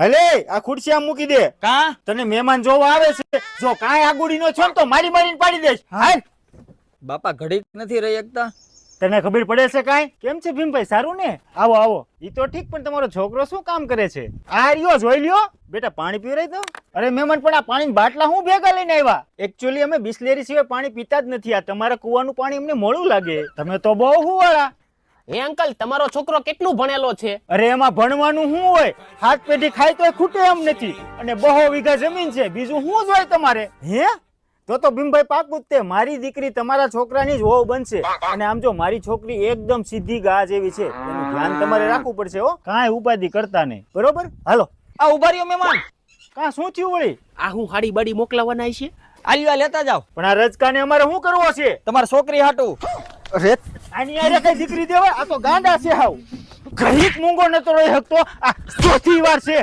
હલે આ ખુરશી આમ મૂકી દે. કા? તને મહેમાન જોવા આવે છે. જો કાંઈ આગુડી નો છો તો મારી મારીને પાડી દેશ હાલ. બાપા ઘડીક નથી રહી એકતા. તને ખબર પડે છે કાંઈ? કેમ છે ભીમભાઈ? સારું ને? આવો આવો. ઈ તો ઠીક પણ તમારો છોકરો શું કામ કરે છે? આ રહ્યો જોઈ લ્યો. બેટા પાણી પીવરાય તો? અરે મહેમાન પણ આ પાણી બાટલા હું ભેગા લઈને આવ્યા? એકચ્યુઅલી અમે બિસ્લેરી સિવાય પાણી પીતા જ નથી. આ તમારા કુવાનું પાણી અમને મોડું લાગે. તમે તો બહુ હુવાળા. હે અંકલ તમારો છોકરો કેટલું ભણેલો છે? અરે એમાં ભણવાનું શું હોય? હાથ પેઢી ખાય તો ખૂટે એમ નથી. અને બહો વીઘા જમીન છે બીજું શું જોઈએ તમારે? હે? તો તો ભીમભાઈ પાકું તે મારી દીકરી તમારા છોકરાની જ હોવ બનશે. અને આમ જો મારી છોકરી એકદમ સીધી ગા જેવી છે એનું ધ્યાન તમારે રાખવું પડશે હો. કાંઈ ઉપાધિ કરતા નહીં. બરોબર? હાલો. આ ઊભા રહ્યો મહેમાન. કાં શું થયું વળી? આ હું હાડી બાડી મોકલાવાના છે? આલ્યો આ લેતા જાવ પણ આ રજકાને અમારે શું કરવો છે? તમારી છોકરી હાટું. અરે આની આરે કઈ દીકરી દેવા આ તો ગાંડા છે હાવ. ઘડીક મૂંગો નતો રહી શકતો આ ચોથી વાર છે.